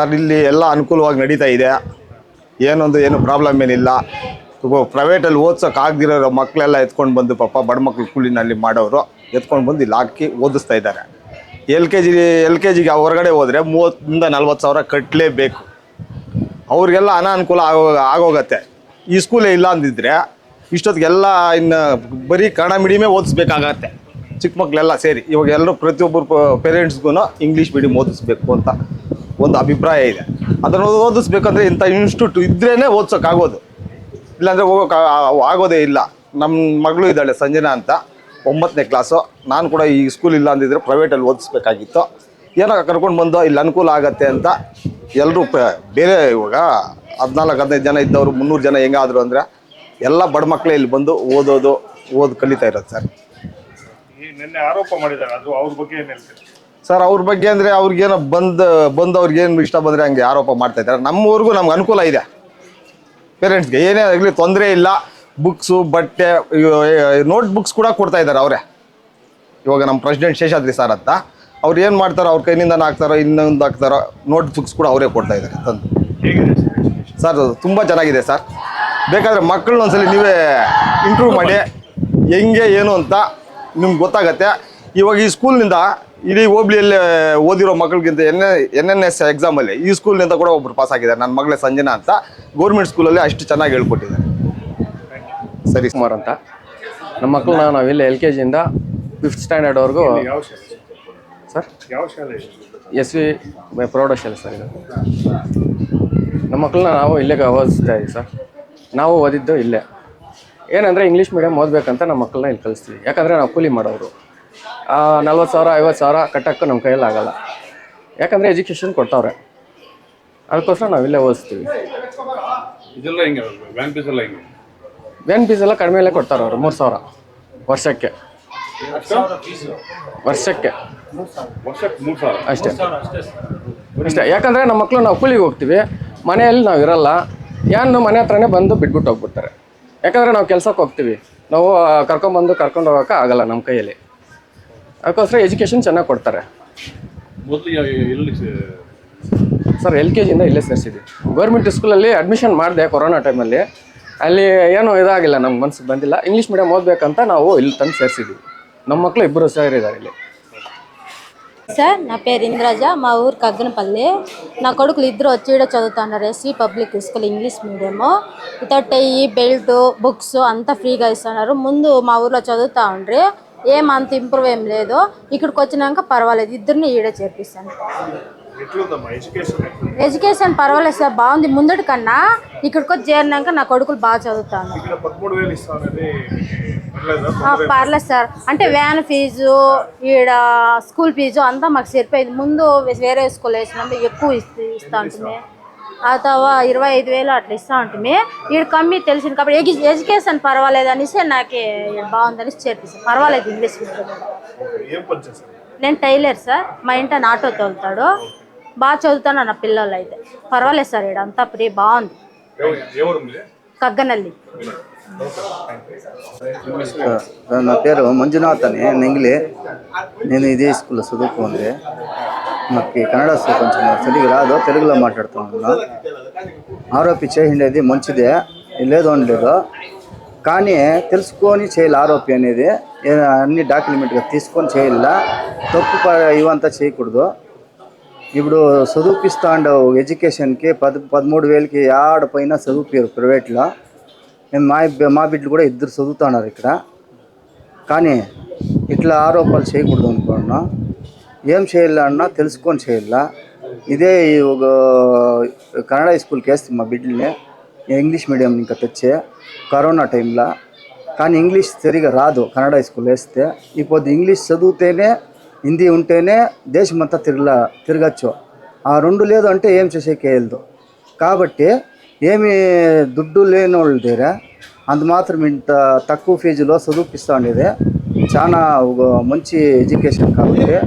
Sir, ಇಲ್ಲಿ ಎಲ್ಲ ಅನುಕೂಲವಾಗಿ ನಡೀತಾ ಇದೆ. ಏನೊಂದು ಏನು ಪ್ರಾಬ್ಲಮ್ ಏನಿಲ್ಲ. ಪ್ರೈವೇಟಲ್ಲಿ ಓದ್ಸೋಕ್ಕಾಗದಿರೋ ಮಕ್ಕಳೆಲ್ಲ ಎತ್ಕೊಂಡು ಬಂದು ಪಾಪ ಬಡ ಮಕ್ಳು ಕೂಲಿನಲ್ಲಿ ಮಾಡೋರು ಎತ್ಕೊಂಡು ಬಂದು ಇಲ್ಲಿ ಹಾಕಿ ಓದಿಸ್ತಾ ಇದ್ದಾರೆ. L K G, L K ಜಿಗೆ ಹೊರಗಡೆ ಹೋದರೆ ಮೂವತ್ತರಿಂದ ನಲ್ವತ್ತು ಸಾವಿರ ಕಟ್ಟಲೇಬೇಕು ಅವ್ರಿಗೆಲ್ಲ ಅನಾನುಕೂಲ ಆಗೋ, ಆಗೋಗತ್ತೆ. ಈ ಸ್ಕೂಲೇ ಇಲ್ಲ ಅಂದಿದ್ರೆ ಇಷ್ಟೊತ್ತಿಗೆಲ್ಲ ಇನ್ನು ಬರೀ ಕನ್ನಡ ಮೀಡಿಯಮೇ ಓದಿಸ್ಬೇಕಾಗತ್ತೆ. ಚಿಕ್ಕ ಮಕ್ಕಳೆಲ್ಲ ಸೇರಿ. ಇವಾಗ ಎಲ್ಲರೂ ಪ್ರತಿಯೊಬ್ಬರು ಪೇರೆಂಟ್ಸ್ಗೂ ಇಂಗ್ಲೀಷ್ ಮೀಡಿಯಮ್ ಓದಿಸ್ಬೇಕು ಅಂತ. ಒಂದು ಅಭಿಪ್ರಾಯ ಇದೆ. ಅದನ್ನು ಓದಿಸ್ಬೇಕಂದ್ರೆ ಇಂಥ ಇನ್ಸ್ಟಿಟ್ಯೂಟ್ ಇದ್ರೇ ಓದ್ಸೋಕ್ಕಾಗೋದು ಇಲ್ಲಾಂದರೆ ಹೋಗೋಕೆ ಆಗೋದೇ ಇಲ್ಲ. ನಮ್ಮ ಮಗಳು ಇದ್ದಾಳೆ ಸಂಜನಾ ಅಂತ ಒಂಬತ್ತನೇ ಕ್ಲಾಸು ನಾನು ಕೂಡ ಈ ಸ್ಕೂಲ್ ಇಲ್ಲ ಅಂದಿದ್ರೆ ಪ್ರೈವೇಟಲ್ಲಿ ಓದಿಸ್ಬೇಕಾಗಿತ್ತು. ಏನೋ ಕರ್ಕೊಂಡು ಬಂದು ಇಲ್ಲಿ ಅನುಕೂಲ ಆಗತ್ತೆ ಅಂತ ಎಲ್ಲರೂ ಬೇರೆ ಇವಾಗ ಹದಿನಾಲ್ಕು, ಹದಿನೈದು ಜನ ಇದ್ದವರು, ಮುನ್ನೂರು ಜನ ಹೆಂಗಾದ್ರು ಅಂದರೆ ಎಲ್ಲ ಬಡ ಮಕ್ಕಳೇ ಇಲ್ಲಿ ಬಂದು ಓದೋದು, ಓದು ಕಲಿತಾ ಇರೋದು ಸರ್. ನಿನ್ನೆ ಆರೋಪ ಮಾಡಿದ್ದಾರೆ. ಅದು ಅವ್ರ ಬಗ್ಗೆ ಏನು ಹೇಳ್ತೀರಿ? ಸರ್ ಅವ್ರ ಬಗ್ಗೆ ಅಂದರೆ ಅವ್ರಿಗೇನೋ ಬಂದು ಬಂದು ಅವ್ರಿಗೇನು ಇಷ್ಟ ಬಂದರೆ ಹಂಗೆ ಆರೋಪ ಮಾಡ್ತಾ ಇದ್ದಾರೆ. ನಮ್ಮವ್ರಿಗೂ ನಮ್ಗೆ ಅನುಕೂಲ ಇದೆ. ಪೇರೆಂಟ್ಸ್ಗೆ ಏನೇ ಆಗಲಿ ತೊಂದರೆ ಇಲ್ಲ. ಬುಕ್ಸು ಬಟ್ಟೆ ನೋಟ್ ಬುಕ್ಸ್ ಕೂಡ ಕೊಡ್ತಾ ಇದ್ದಾರೆ ಅವರೇ. ಇವಾಗ ನಮ್ಮ ಪ್ರೆಸಿಡೆಂಟ್ ಶೇಷಾದ್ರಿ ಸರ್ ಅಂತ. ಅವ್ರು ಏನು ಮಾಡ್ತಾರೋ ಅವ್ರ ಕೈನಿಂದ ಹಾಕ್ತಾರೋ ಇನ್ನೊಂದು ಹಾಕ್ತಾರೋ ನೋಟ್ ಬುಕ್ಸ್ ಕೂಡ ಅವರೇ ಕೊಡ್ತಾ ಇದ್ದಾರೆ. ತಂದು. ಸರ್ ತುಂಬ ಚೆನ್ನಾಗಿದೆ ಸರ್ ಬೇಕಾದರೆ ಮಕ್ಕಳನ್ನ ಒಂದ್ಸಲಿ ನೀವೇ ಇಂಪ್ರೂವ್ ಮಾಡಿ. ಹೆಂಗೆ ಏನು ಅಂತ ನಿಮ್ಗೆ ಗೊತ್ತಾಗತ್ತೆ. ಇವಾಗ ಈ ಸ್ಕೂಲ್ನಿಂದ ಇಡೀ ಹೋಬ್ಳಿಯಲ್ಲಿ ಓದಿರೋ ಮಕ್ಕಳಿಗಿಂತ ಎನ್ ಎನ್ ಎನ್ ಎಸ್ ಎಕ್ಸಾಮಲ್ಲಿ ಈ ಸ್ಕೂಲ್ನಿಂದ ಕೂಡ ಒಬ್ರು ಪಾಸ್ ಆಗಿದ್ದಾರೆ ನನ್ನ ಮಗಳೇ ಸಂಜನಾ ಅಂತ. ಗೌರ್ಮೆಂಟ್ ಸ್ಕೂಲಲ್ಲಿ ಅಷ್ಟು ಚೆನ್ನಾಗಿ ಹೇಳ್ಕೊಟ್ಟಿದ್ದಾರೆ. ಸರಿ ಕುಮಾರ್ ಅಂತ. ನಮ್ಮ ಮಕ್ಕಳನ್ನ ನಾವಿಲ್ಲಿ ಎಲ್ ಕೆ ಜಿಯಿಂದ ಫಿಫ್ತ್ ಸ್ಟ್ಯಾಂಡರ್ಡ್ವರೆಗೂ ಸರ್? ಯಾವ ಶಾಲೆ? ಇದು? ಎಸ್ ವಿ ಪ್ರೌಢಶಾಲೆ ಸರ್ ಇದು. ನಮ್ಮ ಮಕ್ಕಳನ್ನ ನಾವು ಇಲ್ಲೇ ಓದಿಸ್ತಾ ಇದ್ದೀವಿ ಸರ್. ನಾವು ಓದಿದ್ದು ಇಲ್ಲೇ. ಏನಂದರೆ ಇಂಗ್ಲೀಷ್ ಮೀಡಿಯಮ್ ಓದಬೇಕಂತ ನಮ್ಮ ಮಕ್ಕಳನ್ನ ಇಲ್ಲಿ ಕಲಿಸ್ತೀವಿ ಯಾಕಂದರೆ ನಾವು ಕೂಲಿ ಮಾಡೋರು. ನಲ್ವತ್ತು ಸಾವಿರ ಐವತ್ತು ಸಾವಿರ ಕಟ್ಟೋಕ್ಕೂ ನಮ್ಮ ಕೈಯಲ್ಲಿ ಆಗಲ್ಲ. ಯಾಕಂದರೆ ಎಜುಕೇಷನ್ ಕೊಡ್ತಾವ್ರೆ ಅದಕ್ಕೋಸ್ಕರ ನಾವು ಇಲ್ಲೇ ಓದಿಸ್ತೀವಿ. ಇದೆಲ್ಲ ಹೆಂಗೆ? ವ್ಯಾನ್ ಫೀಸ್ ಎಲ್ಲ ಹೆಂಗೆ? ವ್ಯಾನ್ ಫೀಸ್ ಎಲ್ಲ ಕಡಿಮೆಯಲ್ಲೇ ಕೊಡ್ತಾರೆ ಅವರು ಮೂರು ಸಾವಿರ ವರ್ಷಕ್ಕೆ. ವರ್ಷಕ್ಕೆ. ವರ್ಷಕ್ಕೆ ಮೂರು ಸಾವಿರ? ಅಷ್ಟೇ. ಅಷ್ಟೇ. ಯಾಕಂದರೆ ನಮ್ಮ ಮಕ್ಕಳು ನಾವು ಕೂಲಿಗೆ ಹೋಗ್ತೀವಿ ಮನೆಯಲ್ಲಿ ನಾವು ಇರಲ್ಲ ಏನು ಮನೆ ಹತ್ರನೇ ಬಂದು ಬಿಟ್ಬಿಟ್ಟು ಹೋಗ್ಬಿಡ್ತಾರೆ. ಯಾಕಂದರೆ ನಾವು ಕೆಲ್ಸಕ್ಕೆ ಹೋಗ್ತೀವಿ. ನಾವು ಕರ್ಕೊಂಬಂದು ಕರ್ಕೊಂಡು ಹೋಗೋಕೆ ಆಗಲ್ಲ ನಮ್ಮ ಕೈಯಲ್ಲಿ. ಅದಕ್ಕೋಸ್ಕರ ಎಜುಕೇಷನ್ ಚೆನ್ನಾಗಿ ಕೊಡ್ತಾರೆ ಮೊದಲು ಎಲ್ಲಿ ಸರ್ ಎಲ್ ಕೆ ಜಿಯಿಂದ ಇಲ್ಲೇ ಸೇರಿಸಿದ್ವಿ ಗೌರ್ಮೆಂಟ್ ಸ್ಕೂಲಲ್ಲಿ ಅಡ್ಮಿಷನ್ ಮಾಡಿದೆ ಕೊರೋನಾ ಟೈಮಲ್ಲಿ ಅಲ್ಲಿ ಏನೂ ಇದಾಗಿಲ್ಲ ನಮ್ಗೆ ಮನ್ಸಿಗೆ ಬಂದಿಲ್ಲ ಇಂಗ್ಲೀಷ್ ಮೀಡಿಯಮ್ ಓದಬೇಕಂತ ನಾವು ಇಲ್ಲಿ ತಂದು ಸೇರಿಸಿದ್ವಿ ನಮ್ಮ మక్కలు ఇద్దరు సేరిదారు ಇಲ್ಲಿ సార్ నా పేరు ఇంద్రజ మా ఊరు కగ్గనపల్లి నా కొడుకులు ఇద్దరు వచ్చి ఈడ చదువుతున్నారు SV public school English medium without ఈ బెల్ట్ బుక్స్ అంతా ఫ్రీగా ఇస్తున్నారు ముందు మా ఊర్లో చదువుతా ఉండ్రి ఏం అంత ఇంప్రూవ్ ఏం లేదు ఇక్కడికి వచ్చినాక పర్వాలేదు. ఇద్దరిని ఈడే చేర్పిస్తాను. ఎడ్యుకేషన్ పర్వాలేదు సార్ బాగుంది. ముందటి కన్నా ఇక్కడికి వచ్చి చేరినాక నా కొడుకులు బాగా చదువుతాను పర్లేదా? సార్. అంటే వ్యాన్ ఫీజు ఈడ స్కూల్ ఫీజు అంతా మాకు సరిపోయింది. ముందు వేరే స్కూల్ వేసినప్పుడు ఎక్కువ ఇస్తా ఇస్తా ఉంటుంది ఆ తర్వాత ఇరవై ఐదు వేలు అట్లా ఇస్తా ఉంటుంది ఈడ కమ్మి తెలిసింది కాబట్టి ఎడ్యు- ఎడ్యుకేషన్ పర్వాలేదు అనేసి నాకు బాగుందనేసి చేర్పిస్తాను పర్వాలేదు ఇంగ్లీష్ నేను టైలర్ సార్. మా ఇంట ఆటో తోలుతాడు. బాగా చదువుతాను నా పిల్లలు అయితే పర్వాలేదు సార్ ఈడ అంతా ఫ్రీ బాగుంది. ఎవరు మీది? కగ్గనల్లి. సార్, నా పేరు మంజునాథ్ అని నెంగిలి నేను ఇదే స్కూల్లో చదువుకుంది. నాకు ఈ కన్నడ కొంచెం సరిగ్గా రాదు తెలుగులో మాట్లాడుతున్నాను ఆరోపి చేయండి మంచిదే లేదు అనలేదు. కానీ తెలుసుకొని చేయాలి ఆరోపి అనేది. అన్ని డాక్యుమెంట్గా తీసుకొని చేయాలా? తప్పు ఇవంతా చేయకూడదు. ఇప్పుడు చదివిపిస్తాండు ఎడ్యుకేషన్కి పది పదమూడు వేలకి ఆడపైన చదువుపారు ప్రైవేట్లో. మేము మా మా బిడ్డలు కూడా ఇద్దరు చదువుతున్నారు ఇక్కడ. కానీ ఇట్లా ఆరోపణలు చేయకూడదు అనుకున్నా ఏం చేయాలన్నా తెలుసుకొని చేయాలా. ఇదే ఒక కన్నడ స్కూల్కి వేస్తే మా బిడ్డల్ని ఇంగ్లీష్ మీడియం ఇంకా తెచ్చే కరోనా టైంలో కానీ ఇంగ్లీష్ సరిగా రాదు కన్నడ స్కూల్ వేస్తే. ఇప్పుడు ఇంగ్లీష్ చదివితేనే హిందీ ఉంటేనే దేశమంతా తిరగలా తిరగచ్చు. ఆ రెండు లేదు అంటే ఏం చేసేకేయలేదు కాబట్టి ఏమి దుడ్డు లేని వాళ్ళ దగ్గర అంత మాత్రం ఇంత తక్కువ ఫీజులో చదివిపిస్తూ ఉండేది. చాలా ఒక మంచి ఎడ్యుకేషన్ కాబట్టి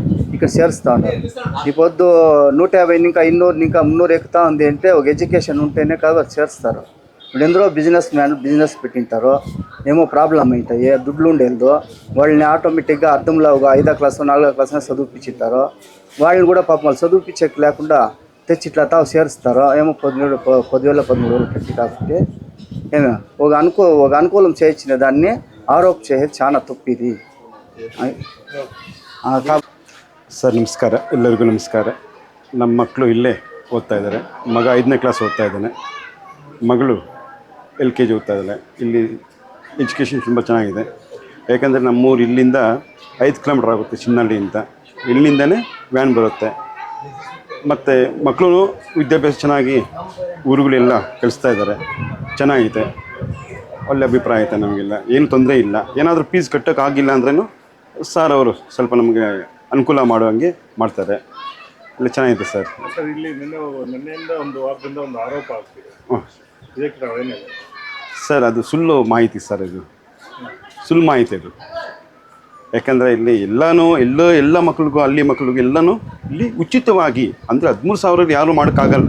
ఇక్కడ చేరుస్తూ ఉన్నారు ఈ పొద్దు నూట యాభై ఇంకా ఇన్నూరు ఇంకా మున్నూరు ఎక్కుతా ఉంది అంటే ఒక ఎడ్యుకేషన్ ఉంటేనే కాబట్టి చేరుస్తారు. ఇప్పుడు ఎందరో బిజినెస్ మ్యాన్ బిజినెస్ పెట్టింటారు ఏమో ప్రాబ్లం అవుతాయి దుడ్లు ఉండేదో వాళ్ళని ఆటోమేటిక్గా అర్థంలో ఒక ఐదో క్లాస్ నాలుగో క్లాస్ చదివిపించుంటారు వాళ్ళని కూడా పాపం వాళ్ళు చదివిపించక లేకుండా తెచ్చి ఇట్లా తావు చేరుస్తారు ఏమో పదిహేడు పదివేల పదమూడు వేలు పెట్టి కాబట్టి ఏమో ఒక అనుకూ ఒక అనుకూలం చేయించిన దాన్ని ఆరోప చేసేది చాలా తప్పిది. ಸರ್, ನಮಸ್ಕಾರ. ಎಲ್ಲರಿಗೂ ನಮಸ್ಕಾರ. ನಮ್ಮ ಮಕ್ಕಳು ಇಲ್ಲೇ ಓದ್ತಾ ಇದ್ದಾರೆ. ಮಗ ಐದನೇ ಕ್ಲಾಸ್ ಓದ್ತಾ ಇದ್ದಾನೆ. ಮಗಳು ಎಲ್ ಕೆ ಜಿ ಓದ್ತಾ ಇದ್ದಾಳೆ. ಇಲ್ಲಿ ಎಜುಕೇಷನ್ ತುಂಬ ಚೆನ್ನಾಗಿದೆ. ಯಾಕಂದರೆ ನಮ್ಮೂರು ಇಲ್ಲಿಂದ ಐದು ಕಿಲೋಮೀಟ್ರ್ ಆಗುತ್ತೆ ಚಿನ್ನಳ್ಳಿ ಅಂತ. ಇಲ್ಲಿಂದನೇ ವ್ಯಾನ್ ಬರುತ್ತೆ. ಮತ್ತು ಮಕ್ಕಳು ವಿದ್ಯಾಭ್ಯಾಸ ಚೆನ್ನಾಗಿ ಊರುಗಳೆಲ್ಲ ಕಲಿಸ್ತಾ ಇದ್ದಾರೆ. ಚೆನ್ನಾಗಿದೆ. ಒಳ್ಳೆ ಅಭಿಪ್ರಾಯ ಐತೆ ನಮಗೆಲ್ಲ? ಏನು ತೊಂದರೆ ಇಲ್ಲ. ಏನಾದರೂ ಫೀಸ್ ಕಟ್ಟೋಕ್ಕಾಗಿಲ್ಲ ಅಂದ್ರೂ ಸರ್ ಅವರು ಸ್ವಲ್ಪ ನಮಗೆ ಅನುಕೂಲ ಮಾಡುವಂಗೆ ಮಾಡ್ತಾರೆ. ಇಲ್ಲಿ ಚೆನ್ನಾಗಿದೆ ಸರ್. ಸರ್ ಇಲ್ಲಿ ನಿನ್ನೆ ನಿನ್ನೆಯಿಂದ ಒಂದು ವಾರದಿಂದ ಒಂದು ಆರೋಪ ಆಗ್ತಿದೆ. ಹ್ಮ್. ಇದಕ್ಕೆ ನಾವೇನಿದೆ ಸರ್ ಅದು ಸುಳ್ಳು ಮಾಹಿತಿ ಸರ್ ಇದು. ಸುಳ್ಳು ಮಾಹಿತಿ ಅದು. ಯಾಕಂದರೆ ಇಲ್ಲಿ ಎಲ್ಲನೂ ಎಲ್ಲ ಎಲ್ಲ ಮಕ್ಳಿಗೂ ಅಲ್ಲಿ ಮಕ್ಳಿಗೂ ಎಲ್ಲನೂ ಇಲ್ಲಿ ಉಚಿತವಾಗಿ ಅಂದರೆ ಹದಿಮೂರು ಸಾವಿರಲ್ಲಿ ಯಾರೂ ಮಾಡೋಕ್ಕಾಗಲ್ಲ.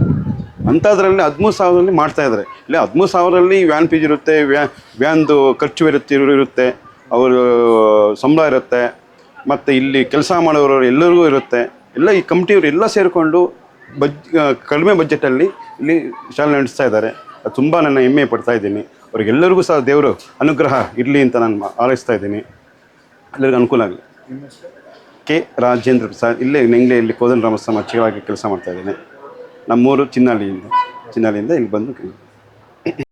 ಅಂಥದ್ರಲ್ಲಿ ಹದಿಮೂರು ಸಾವಿರದಲ್ಲಿ ಮಾಡ್ತಾ ಇದ್ದಾರೆ ಇಲ್ಲ ಹದಿಮೂರು ಸಾವಿರದಲ್ಲಿ ವ್ಯಾನ್ ಫೀಸ್ ಇರುತ್ತೆ ವ್ಯಾ ವ್ಯಾನ್ದು ಖರ್ಚು ಇರುತ್ತೆ ಇರುತ್ತೆ ಅವರು ಸಂಬಳ ಇರುತ್ತೆ. ಮತ್ತು ಇಲ್ಲಿ ಕೆಲಸ ಮಾಡೋರು ಎಲ್ಲರಿಗೂ ಇರುತ್ತೆ. ಎಲ್ಲ ಈ ಕಮಿಟಿಯವರು ಎಲ್ಲ ಸೇರಿಕೊಂಡು ಬಜ್ ಕಡಿಮೆ ಬಜೆಟಲ್ಲಿ ಇಲ್ಲಿ ಶಾಲೆ ನಡೆಸ್ತಾ ಇದ್ದಾರೆ. ಅದು ತುಂಬ ನನ್ನ ಹೆಮ್ಮೆ ಪಡ್ತಾ ಇದ್ದೀನಿ. ಅವ್ರಿಗೆಲ್ಲರಿಗೂ ಸಹ ದೇವರು ಅನುಗ್ರಹ ಇರಲಿ ಅಂತ ನಾನು ಆಲೋಚಿಸ್ತಾ ಇದ್ದೀನಿ. ಎಲ್ಲರಿಗೂ ಅನುಕೂಲ ಆಗಲಿ. ಕೆ ರಾಜೇಂದ್ರ ಪ್ರಸಾದ್ ಇಲ್ಲೇ ನೆಂಗ್ಲೆಯಲ್ಲಿ ಕೋದನ್ ರಾಮಸ್ವಾಮಿ ಅಚ್ಚಿಗವಾಗಿ ಕೆಲಸ ಮಾಡ್ತಾ ಇದ್ದೀನಿ. ನಮ್ಮೂರು ಚಿನ್ನಾಲಿಯಿಂದ ಚಿನ್ನಾಲಿಯಿಂದ ಇಲ್ಲಿ ಬಂದು